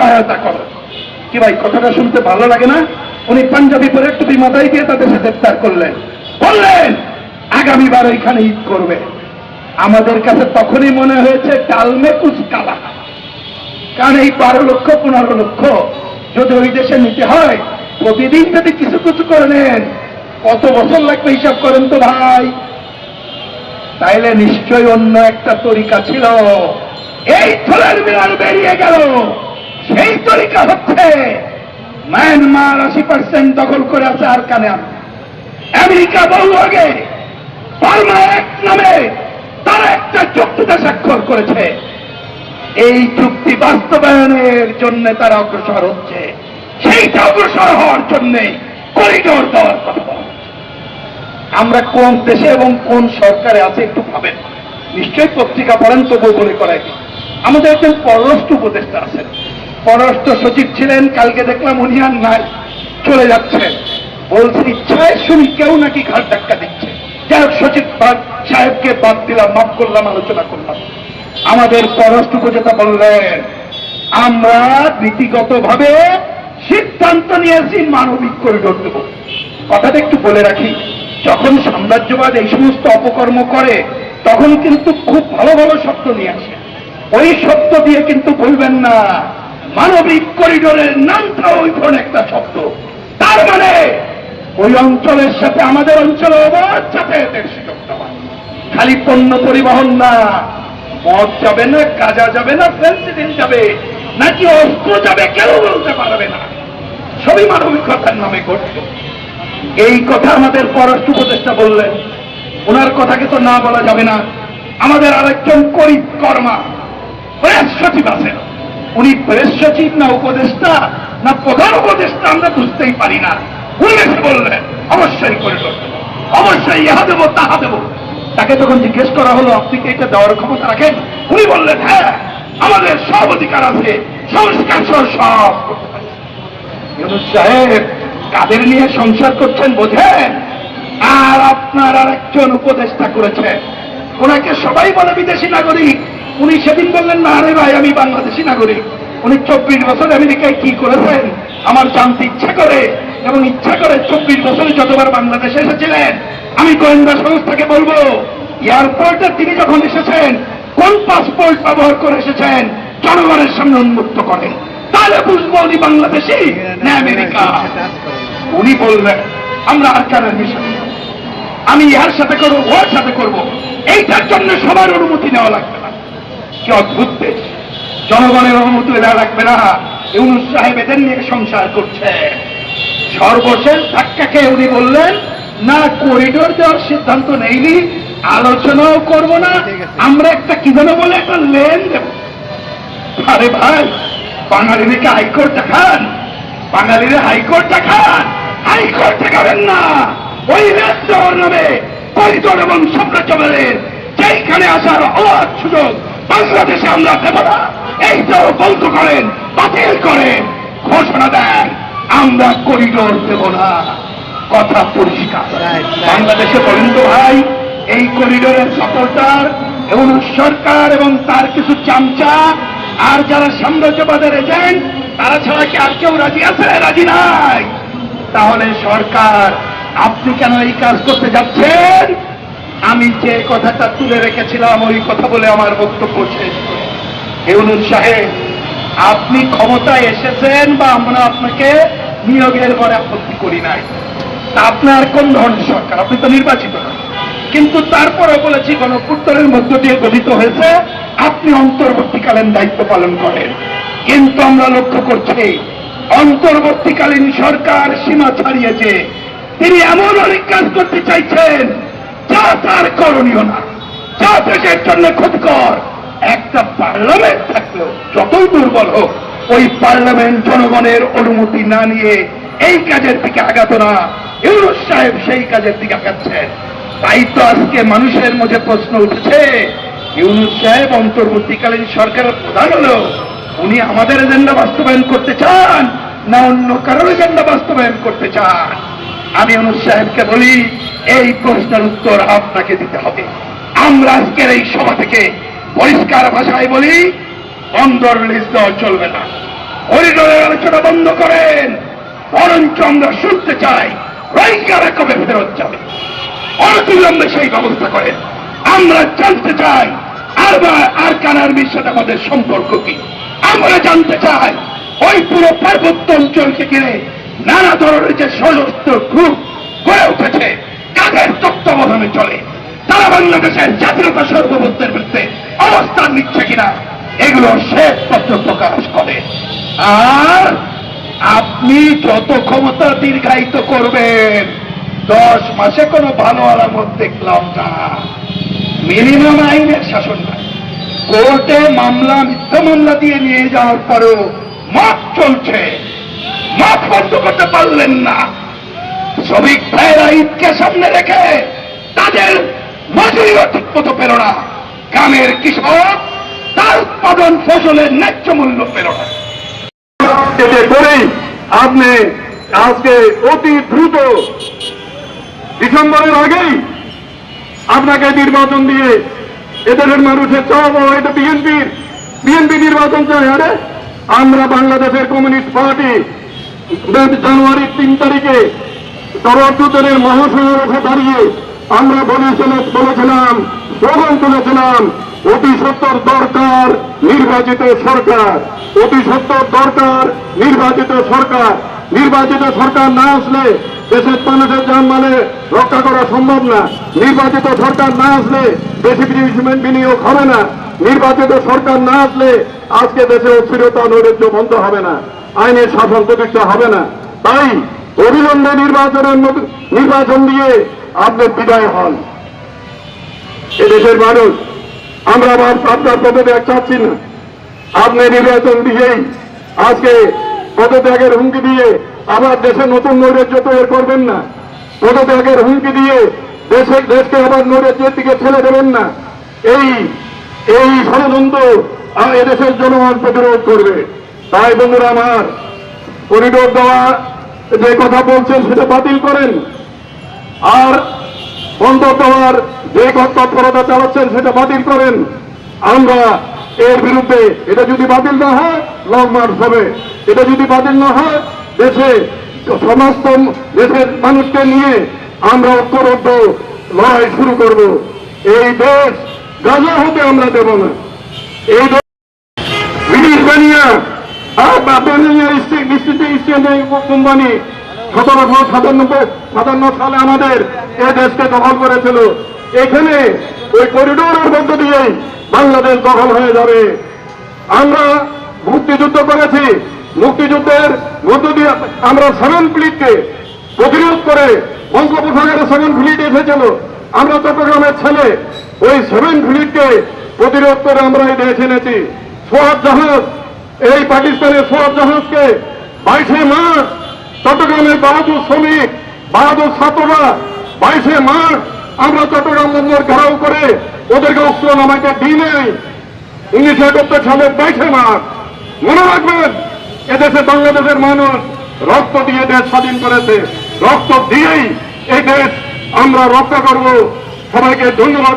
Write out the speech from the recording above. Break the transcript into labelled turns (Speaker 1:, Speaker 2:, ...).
Speaker 1: সহায়তা করো। কি ভাই, কথাটা শুনতে ভালো লাগে না? উনি পাঞ্জাবি পরে টুপি মাথায় দিয়ে তাদের সাথে ইফতার করলেন। বললেন, আগামীবার ওইখানে ঈদ করবে। আমাদের কাছে তখনই মনে হয়েছে, ডালমে কুচ কালা কারণ এই বারো লক্ষ, পনেরো লক্ষ যদি ওই দেশে নিতে হয়, প্রতিদিন যদি কিছু কিছু করে নেন, কত বছর লাগবে হিসাব করেন তো ভাই? তাইলে নিশ্চয় অন্য একটা তরিকা ছিল। এই থলের বিড়াল বেরিয়ে গেল। সেই তরিকা হচ্ছে মায়ানমার আশি পার্সেন্ট দখল করে আছে আর কানে আমেরিকা বহু আগে বার্মা এক নামে তারা একটা চুক্তিতে স্বাক্ষর করেছে। এই চুক্তি বাস্তবায়নের জন্য তারা অগ্রসর হচ্ছে। সেইটা অগ্রসর হওয়ার জন্য করিডোর দেওয়ার কথা। আমরা কোন দেশে এবং কোন সরকারে আছে একটু ভাবেন। নিশ্চয়ই পত্রিকা পড়েন তবু বলে করাই। আমাদের একজন পররাষ্ট্র উপদেষ্টা আছেন। পররাষ্ট্র সচিব ছিলেন, কালকে দেখলাম উনি আর নাই, চলে যাচ্ছেন বলছে ইচ্ছায় শুনি, কেউ নাকি ঘাট ধাক্কা দিচ্ছে। যাই হোক, সচিব সাহেবকে বাদ দিলাম, মাফ করলাম, আলোচনা করলাম। আমাদের পররাষ্ট্র উপদেষ্টা বললেন, আমরা নীতিগত ভাবে সিদ্ধান্ত নিয়েছি, মানবিক করিডোর দেব। কথাটা একটু বলে রাখি, যখন সাম্রাজ্যবাদ এই সমস্ত অপকর্ম করে, তখন কিন্তু খুব ভালো ভালো শব্দ নিয়ে আসে। ওই শব্দ দিয়ে কিন্তু বলবেন না মানবিক করিডোরের নামটা ওই ধরনের একটা শব্দ। তার মানে ওই অঞ্চলের সাথে আমাদের অঞ্চলে অবাধ যাতায়াতের সুযোগ খালি পণ্য পরিবহন না, মদ যাবে না, গাজা যাবে না, ফেন্সিডিল যাবে, নাকি অস্ত্র যাবে, কেউ বলতে পারবে না। সবই মানবিকতার নামে ঘটবে এই কথা আমাদের পররাষ্ট্র উপদেষ্টা বললেন। ওনার কথাকে তো না বলা যাবে না। আমাদের আরেকজন করিব কর্মা। সচিব আছেন। উনি প্রেস না উপদেষ্টা, না প্রধান উপদেষ্টা, আমরা বুঝতেই পারি না। উনি বললেন অবশ্যই করে অবশ্যই ইহা দেবো, তাহা দেবো। তাকে তখন জিজ্ঞেস করা হলো, আপনি কি এটা দেওয়ার ক্ষমতা রাখেন? উনি বললেন হ্যাঁ আমাদের সব অধিকার আছে, সংস্কার সহ সব সাহেব কাদের নিয়ে সংসার করছেন বোঝেন? আর আপনার আর একজন উপদেষ্টা করেছেন ওনাকে সবাই বলে বিদেশি নাগরিক। উনি সেদিন বললেন, না আরে ভাই, আমি বাংলাদেশি নাগরিক। উনি চব্বিশ বছর আমেরিকায় কি করেছেন? আমার জানতে ইচ্ছা করে এবং ইচ্ছা করে চব্বিশ বছরে যতবার বাংলাদেশে এসেছিলেন, আমি গোয়েন্দা সংস্থাকে বলব, এয়ারপোর্টে তিনি যখন এসেছেন, কোন পাসপোর্ট ব্যবহার করে এসেছেন, জনগণের সামনে উন্মুক্ত করেন তাহলে বুঝব উনি বাংলাদেশি না আমেরিকা? উনি বললেন, আমরা আর মিশন আমি ইহার সাথে করব ওর সাথে করব। এইটার জন্য সবার অনুমতি নেওয়া লাগবে। কি অদ্ভুত দেশ জনগণের অনুমতি নেওয়া লাগবে না। ইউনুস সাহেব এদের নিয়ে সংসার করছে। সর্বশেষ ধাক্কা খেয়ে উনি বললেন না করিডোর দেওয়ার সিদ্ধান্ত নেইনি আলোচনাও করব না। আমরা একটা কি যেন বলে একটা লেন দেব। আরে ভাই বাঙালিকে হাইকোর্ট দেখান? বাঙালিরা হাইকোর্ট দেখান? হাইকোর্ট দেখাবেন না। ওই লেন দেওয়ার নামে করিডোর এবং সাম্রাজ্যবাদের যেইখানে আসার অবাধ সুযোগ বাংলাদেশে আমরা দেব এইটাও বন্ধ করেন, বাতিল করেন, ঘোষণা দেন, আমরা করিডোর দেব না। কথা পরিষ্কার। বাংলাদেশে বলেন তো ভাই, এই করিডোরের সাপোর্টার এবং সরকার এবং তার কিছু চামচা, আর যারা সাম্রাজ্যবাদের এজেন্ট, তারা ছাড়া কি আর কেউ রাজি আছে? রাজি নাই। তাহলে সরকার, আপনি কেন এই কাজ করতে যাচ্ছেন? আমি যে কথাটা তুলে রেখেছিলাম, ওই কথা বলে আমার বক্তব্য শেষ ইউনুস সাহেব, আপনি ক্ষমতায় এসেছেন বা আমরা আপনাকে নিয়োগের পরে আপত্তি করি নাই। তা আপনার কোন ধরনের সরকার? আপনি তো নির্বাচিত কিন্তু তারপরে বলেছি, গণপুত্তরের মধ্য দিয়ে গঠিত হয়েছে, আপনি অন্তর্বর্তীকালীন দায়িত্ব পালন করেন। কিন্তু আমরা লক্ষ্য করছি, অন্তর্বর্তীকালীন সরকার সীমা ছাড়িয়েছে। তিনি এমন অনেক কাজ করতে চাইছেন যা তার করণীয় না। যা দেশের জন্য ক্ষতিকর একটা পার্লামেন্ট থাকলেও যতই দুর্বল হোক, ওই পার্লামেন্ট জনগণের অনুমতি না নিয়ে এই কাজের দিকে আগাত না। ইউনুস সাহেব সেই কাজের দিকে আগাচ্ছেন। তাই তো আজকে মানুষের মধ্যে প্রশ্ন উঠেছে, ইউনুস সাহেব অন্তর্বর্তীকালীন সরকারের প্রধান হলো উনি আমাদের এজেন্ডা বাস্তবায়ন করতে চান না অন্য কারোর এজেন্ডা বাস্তবায়ন করতে চান? আমি অনুজ সাহেবকে বলি, এই প্রশ্নের উত্তর আপনাকে দিতে হবে। আমরা আজকের এই সভা থেকে পরিষ্কার ভাষায় বলি বন্দর লিস্ট দেওয়া চলবে না। কথা বন্ধ করেন, বরঞ্চ আমরা শুনতে চাই, রোহিঙ্গারা কবে ফেরত যাবে। অনতিবিলম্বে সেই ব্যবস্থা করেন। আমরা জানতে চাই, আর আর কানার্মির সাথে আমাদের সম্পর্ক কি। আমরা জানতে চাই, ওই পুরো পার্বত্য অঞ্চলকে ঘিরে নানা ধরনের যে সশস্ত্র গ্রুপ গড়ে উঠেছে কাদের তত্ত্বাবধানে চলে। তারা বাংলাদেশের জাতীয়তা সর্বভূতের বিরুদ্ধে অবস্থান নিচ্ছে কিনা, এগুলো শ্বেতপত্র প্রকাশ করে। আর আপনি যত ক্ষমতা দীর্ঘায়িত করবেন, দশ মাসে কোনো ভালো আলামত দেখলাম না। মিনিমাম আইনের শাসন নাই কোর্টে মামলা, মিথ্যা মামলা দিয়ে নিয়ে যাওয়ার পরেও মাপ চলছে। মাপ বন্ধ করতে পারলেন না। শ্রমিক ভাইয়েরা ঈদকে সামনে রেখে তাদের মজুরিও ঠিক মতো পেল গ্রামের কৃষক তার উৎপাদন ফসলের ন্যায্য মূল্য পেল না।
Speaker 2: করেই আপনি আজকে অতি দ্রুত ডিসেম্বরের আগেই আপনাকে নির্বাচন দিয়ে এদেশের মানুষের চাপ এটা বিএনপির বিএনপি নির্বাচন চাই, আরে? আমরা বাংলাদেশের কমিউনিস্ট পার্টি জানুয়ারির তিন তারিখে তরফদূতের মহাসমাবেশে দাঁড়িয়ে আমরা বলেছিলাম বলেছিলাম স্লোগান তুলেছিলাম, অতি সত্তর দরকার নির্বাচিত সরকার, অতি সত্তর দরকার নির্বাচিত সরকার নির্বাচিত সরকার না আসলে দেশের মানুষের জানমালে রক্ষা করা সম্ভব না, নির্বাচিত সরকার না আসলে দেশে বিনিয়োগ বিনিয়োগ হবে না, নির্বাচিত সরকার না আসলে আজকে দেশে অস্থিরতা নৈরাজ্য বন্ধ হবে না। আইনের শাসন প্রতিষ্ঠা হবে না। তাই অবিলম্বে নির্বাচনের নির্বাচন দিয়ে আপনি বিদায় হন। এদেশের মানুষ, আমরা আবার আপনার পদত্যাগ চাচ্ছি না। আপনি নির্বাচন দিয়েই আজকে পদত্যাগের হুমকি দিয়ে আবার দেশে নতুন নৈরাজ্য তৈরি করবেন না। পদত্যাগের হুমকি দিয়ে দেশে দেশকে আবার নৈরাজ্যের দিকে ঠেলে দেবেন না। এই এই ষড়যন্ত্র এদেশের জনগণ প্রতিরোধ করবে। তাই বন্ধুরা আমার করিডোর দেওয়া যে কথা বলছেন সেটা বাতিল করেন। আর বন্ধ দেওয়ার যে তৎপরতা চালাচ্ছেন সেটা বাতিল করেন। আমরা এর বিরুদ্ধে এটা যদি বাতিল না হয় লং মার্চ হবে। এটা যদি বাতিল না হয়, দেশে সমস্ত দেশের মানুষকে নিয়ে আমরা ঐক্যবদ্ধ লড়াই শুরু করব। এই দেশ গাজা হতে আমরা দেব না। এই দেশ বানিয়া কোম্পানি সতেরোশো সাতানব্বই সাতান্ন সালে আমাদের এ দেশকে দখল করেছিল। এখানে ওই করিডোরের মধ্য দিয়েই বাংলাদেশ দখল হয়ে যাবে। আমরা মুক্তিযুদ্ধ করেছি। মুক্তিযুদ্ধের মধ্য দিয়ে আমরা সেভেন ফ্লিটকে প্রতিরোধ করে বঙ্গোপসাগরে সেভেন ফ্লিট এসেছিল। আমরা চট্টগ্রামের ছেলে ওই সেভেন ফ্লিটকে প্রতিরোধ করে আমরা এই দেশ এনেছি। সোয়াব জাহাজ এই পাকিস্তানের সোয়াব জাহাজকে বাইশে মার্চ চট্টগ্রামের বাহাদুর শ্রমিক, বাহাদুর ছাত্ররা বাইশে মার্চ আমরা চট্টগ্রাম বন্দর ঘেরাও করে ওদেরকে অস্ত্র নামাইতে দিই নেই। উনিশশো একাত্তর সালের বাইশে মার্চ। মনে রাখবেন, এদেশে বাংলাদেশের মানুষ রক্ত দিয়ে দেশ স্বাধীন করেছে। রক্ত দিয়েই এই দেশ আমরা রক্ষা করব। সবাইকে ধন্যবাদ।